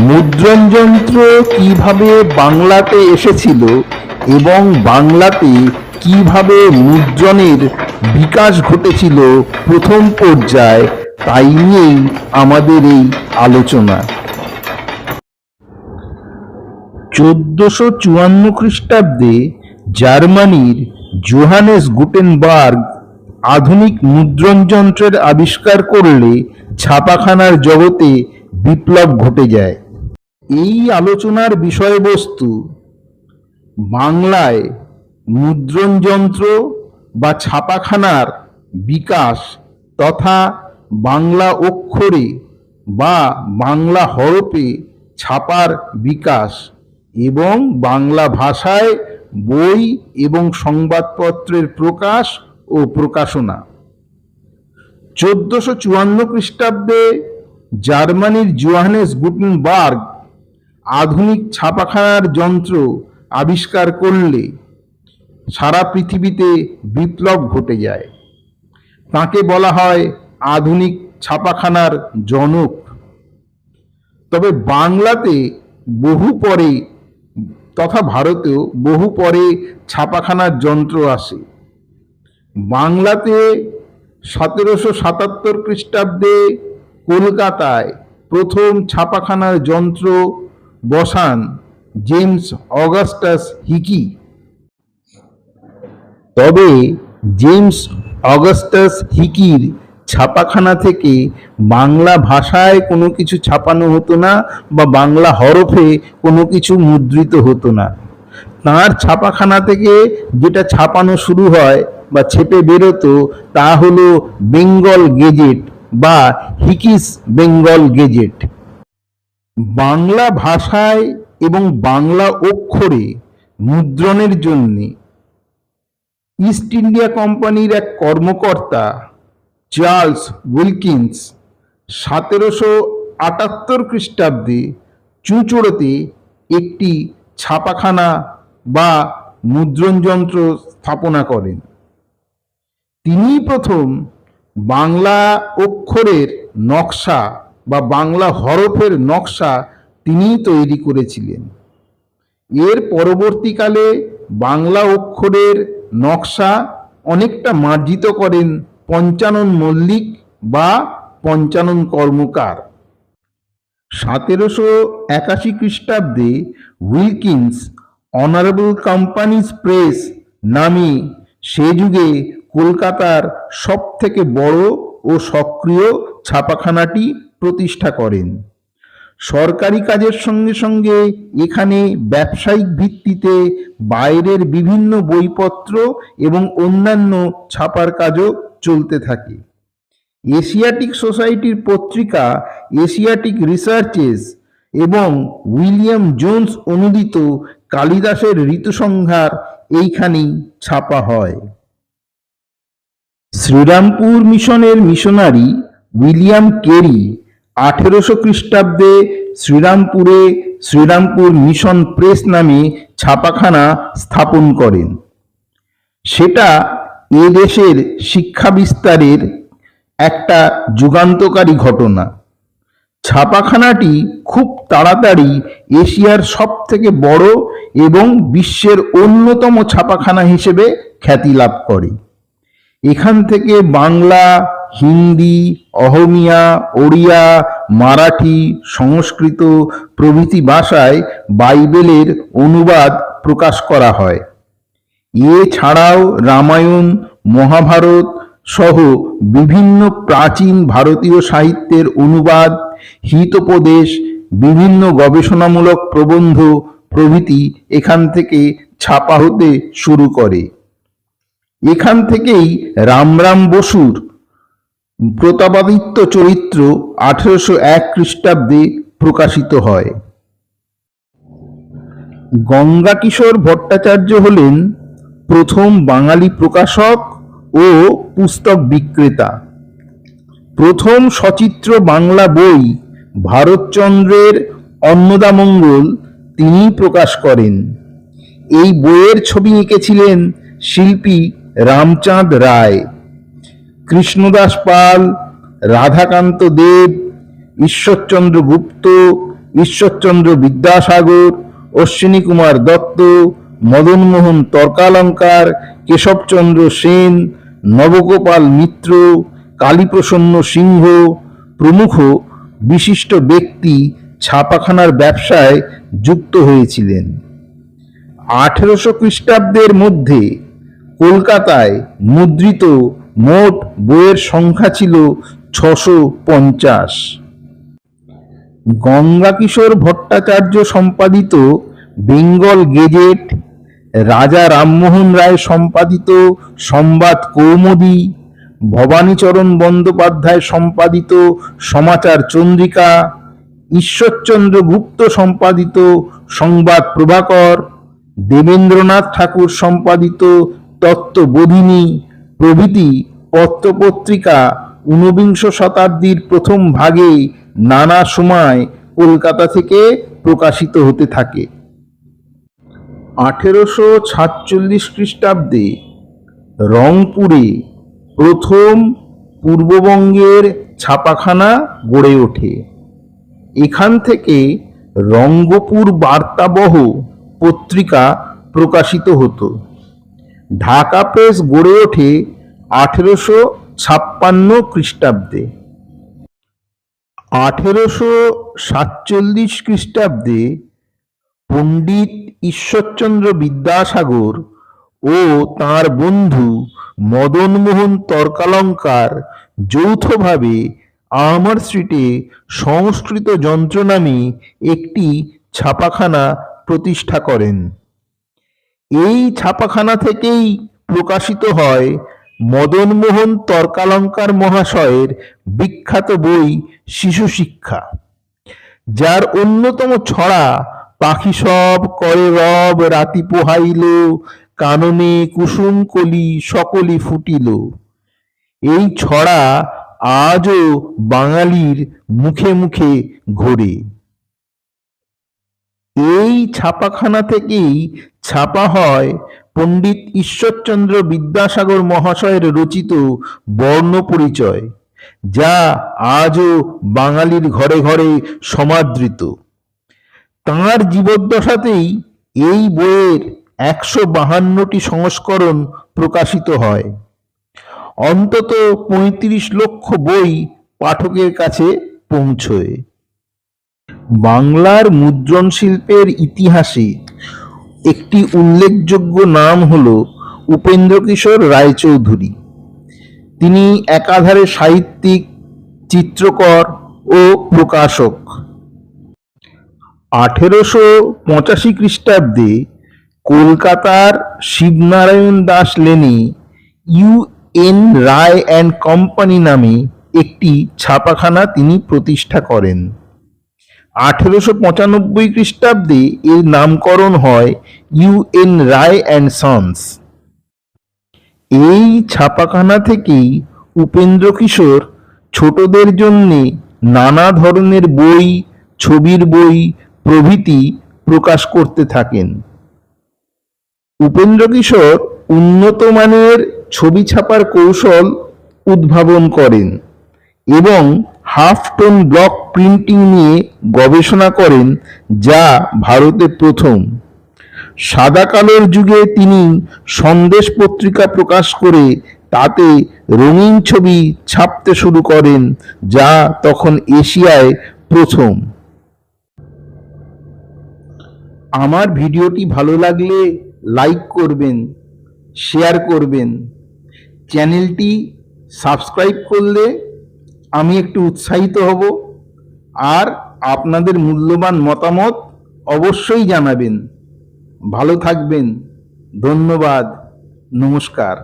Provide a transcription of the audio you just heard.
মুদ্রণ যন্ত্র কীভাবে বাংলাতে এসেছিল এবং বাংলাতে কীভাবে মুদ্রণের বিকাশ ঘটেছিল প্রথম পর্যায়ে, তাই নিয়েই আমাদের এই আলোচনা। চোদ্দশো চুয়ান্ন খ্রিস্টাব্দে জার্মানির জোহানেস গুটেনবার্গ আধুনিক মুদ্রণ যন্ত্রের আবিষ্কার করলে ছাপাখানার জগতে বিপ্লব ঘটে যায়। এই আলোচনার বিষয়বস্তু বাংলায় মুদ্রণ যন্ত্র বা ছাপাখানার বিকাশ তথা বাংলা অক্ষরে বা বাংলা হরপে ছাপার বিকাশ এবং বাংলা ভাষায় বই এবং সংবাদপত্রের প্রকাশ ও প্রকাশনা। চোদ্দশো চুয়ান্ন খ্রিস্টাব্দে জার্মানির জোহানেস গুটেনবার্গ আধুনিক ছাপাখানার যন্ত্র আবিষ্কার করলে সারা পৃথিবীতে বিপ্লব ঘটে যায়। তাকে বলা হয় আধুনিক ছাপাখানার জনক। তবে বাংলাতে বহু পরে তথা ভারতেও বহু পরে ছাপাখানার যন্ত্র আসে। বাংলাতে সতেরোশো সাতাত্তর খ্রিস্টাব্দে কলকাতায় প্রথম ছাপাখানার যন্ত্র বসান, জেমস অগাস্টাস হিকি। তবে জেমস অগাস্টাস হিকির ছাপাখানা থেকে বাংলা ভাষায় কোনো কিছু ছাপানো হতো না বা বাংলা হরফে কোনো কিছু মুদ্রিত হতো না। তাঁর ছাপাখানা থেকে যেটা ছাপানো শুরু হয় বা ছেপে বেরোতো তা হলো বেঙ্গল গেজেট বা হিকিস বেঙ্গল গেজেট। বাংলা ভাষায় এবং বাংলা অক্ষরে মুদ্রণের জন্যে ইস্ট ইন্ডিয়া কোম্পানির এক কর্মকর্তা চার্লস উইলকিন্স সতেরোশো আটাত্তর খ্রিস্টাব্দে চুঁচুড়োতে একটি ছাপাখানা বা মুদ্রণ যন্ত্র স্থাপনা করেন। তিনি প্রথম বাংলা অক্ষরের নকশা বা বাংলা হরফের নকশা তিনিই তৈরি করেছিলেন। এর পরবর্তীকালে বাংলা অক্ষরের নকশা অনেকটা মার্জিত করেন পঞ্চানন মল্লিক বা পঞ্চানন কর্মকার। সতেরোশো একাশি খ্রিস্টাব্দে উইলকিন্স অনারেবল কোম্পানিজ প্রেস নামে সে যুগে কলকাতার সবথেকে বড় ও সক্রিয় ছাপাখানাটি প্রতিষ্ঠা করেন। সরকারি কাজের সঙ্গে সঙ্গে এখানে ব্যবসায়িক ভিত্তিতে বাইরের বিভিন্ন বইপত্র এবং অন্যান্য ছাপার কাজও চলতে থাকে। এশিয়াটিক সোসাইটির পত্রিকা এশিয়াটিক রিসার্চেস এবং উইলিয়াম জোন্স অনুদিত কালিদাসের ঋতুসংহার এইখানেই ছাপা হয়। শ্রীরামপুর মিশনের মিশনারি উইলিয়াম কেরি আঠেরোশো খ্রিস্টাব্দে শ্রীরামপুরে শ্রীরামপুর মিশন প্রেস নামে ছাপাখানা স্থাপন করেন। সেটা এ দেশের শিক্ষা বিস্তারের একটা যুগান্তকারী ঘটনা। ছাপাখানাটি খুব তাড়াতাড়ি এশিয়ার সব থেকে বড় এবং বিশ্বের অন্যতম ছাপাখানা হিসেবে খ্যাতি লাভ করে। এখান থেকে বাংলা হিন্দি, অহমিয়া, ওড়িয়া, মারাঠি, সংস্কৃত প্রভৃতি ভাষায় বাইবেলের অনুবাদ প্রকাশ করা হয়। এছাড়াও রামায়ণ, মহাভারত সহ বিভিন্ন প্রাচীন ভারতীয় সাহিত্যের অনুবাদ, হিতোপদেশ, বিভিন্ন গবেষণামূলক প্রবন্ধ প্রভৃতি এখান থেকে ছাপা হতে শুরু করে। এখান থেকেই রামরাম বসুর প্রতাপাদিত্য চরিত্র আঠেরোশো এক খ্রিস্টাব্দে প্রকাশিত হয়। গঙ্গাকিশোর ভট্টাচার্য হলেন প্রথম বাঙালি প্রকাশক ও পুস্তক বিক্রেতা। প্রথম সচিত্র বাংলা বই ভারতচন্দ্রের অন্নদামঙ্গল তিনি প্রকাশ করেন। এই বইয়ের ছবি এঁকেছিলেন শিল্পী রামচাঁদ রায়। কৃষ্ণদাস পাল, রাধাকান্ত দেব, ঈশ্বরচন্দ্র গুপ্ত, ঈশ্বরচন্দ্র বিদ্যাসাগর, অশ্বিনী কুমার দত্ত, মদনমোহন তর্কালঙ্কার, কেশবচন্দ্র সেন, নবগোপাল মিত্র, কালীপ্রসন্ন সিংহ, প্রমুখ বিশিষ্ট ব্যক্তি ছাপাখানার ব্যবসায় যুক্ত হয়েছিলেন। আঠেরোশো খ্রিস্টাব্দের মধ্যে কলকাতায় মুদ্রিত মোট বইয়ের সংখ্যা ছিল ছশো পঞ্চাশ। গঙ্গাকিশোর ভট্টাচার্য সম্পাদিত বেঙ্গল গেজেট, রাজা রামমোহন রায় সম্পাদিত সংবাদ কৌমুদী, ভবানীচরণ বন্দ্যোপাধ্যায় সম্পাদিত সমাচার চন্দ্রিকা, ঈশ্বরচন্দ্র গুপ্ত সম্পাদিত সংবাদ প্রভাকর, দেবেন্দ্রনাথ ঠাকুর সম্পাদিত তত্ত্ববোধিনী প্রভৃতি পত্রপত্রিকা ঊনবিংশ শতাব্দীর প্রথম ভাগে নানা সময় কলকাতা থেকে প্রকাশিত হতে থাকে। আঠেরোশো সাতচল্লিশ খ্রিস্টাব্দে রংপুরে প্রথম পূর্ববঙ্গের ছাপাখানা গড়ে ওঠে। এখান থেকে রঙ্গপুর বার্তাবহ পত্রিকা প্রকাশিত হতো। ঢাকা প্রেস গড়ে ওঠে আঠেরোশো ছাপ্পান্ন খ্রিস্টাব্দে। আঠেরোশো সাতচল্লিশ খ্রিস্টাব্দে পণ্ডিত ঈশ্বরচন্দ্র বিদ্যাসাগর ও তার বন্ধু মদনমোহন তর্কালঙ্কার যৌথভাবে আমার স্ট্রিটে সংস্কৃত যন্ত্র নামে একটি ছাপাখানা প্রতিষ্ঠা করেন। এই ছাপাখানা থেকেই প্রকাশিত হয় মদনমোহন তর্কালঙ্কার মহাশয়ের বিখ্যাত বই শিশু শিক্ষা। যার অন্যতম ছড়া পাখি সব করে রব রাতি পোহাইল, কাননে কুসুম কলি সকলি ফুটিল। এই ছড়া আজও বাঙালির মুখে মুখে ঘোরে। এই ছাপাখানা থেকেই ছাপা হয় পণ্ডিত ঈশ্বরচন্দ্র বিদ্যাসাগর মহাশয়ের রচিত বর্ণ পরিচয় যা আজও বাঙালির ঘরে ঘরে সমাদৃত। তাঁর জীবদ্দশাতেই এই বইয়ের একশো বাহান্নটি সংস্করণ প্রকাশিত হয়। অন্তত পঁয়ত্রিশ লক্ষ বই পাঠকের কাছে পৌঁছয়। বাংলার মুদ্রণ শিল্পের ইতিহাসে একটি উল্লেখযোগ্য নাম হল উপেন্দ্রকিশোর রায়চৌধুরী। তিনি একাধারে সাহিত্যিক, চিত্রকর ও প্রকাশক। আঠেরোশো পঁচাশি খ্রিস্টাব্দে কলকাতার শিবনারায়ণ দাস লেনে U N Ray and company নামে একটি ছাপাখানা তিনি প্রতিষ্ঠা করেন। আঠেরোশো পঁচানব্বই খ্রিস্টাব্দে এর নামকরণ হয় U N Ray and sons. এই ছাপাখানা থেকেই উপেন্দ্র কিশোর ছোটদের জন্যে নানা ধরনের বই, ছবির বই, প্রভৃতি প্রকাশ করতে থাকেন। উপেন্দ্র কিশোর উন্নত মানের ছবি ছাপার কৌশল উদ্ভাবন করেন। এবং হাফ টোন ব্লক প্রিন্টিং নিয়ে গবেষণা করেন, যা ভারতে প্রথম। সাদা কালোর যুগে তিনি সন্দেশ পত্রিকা প্রকাশ করে তাতে রঙিন ছবি ছাপতে শুরু করেন, যা তখন এশিয়ায় প্রথম। আমার ভিডিওটি ভালো লাগলে লাইক করবেন, শেয়ার করবেন। চ্যানেলটি সাবস্ক্রাইব করলে আমি একটু উৎসাহিত হব আর আপনাদের মূল্যবান মতামত অবশ্যই জানাবেন। ভালো থাকবেন। ধন্যবাদ। নমস্কার।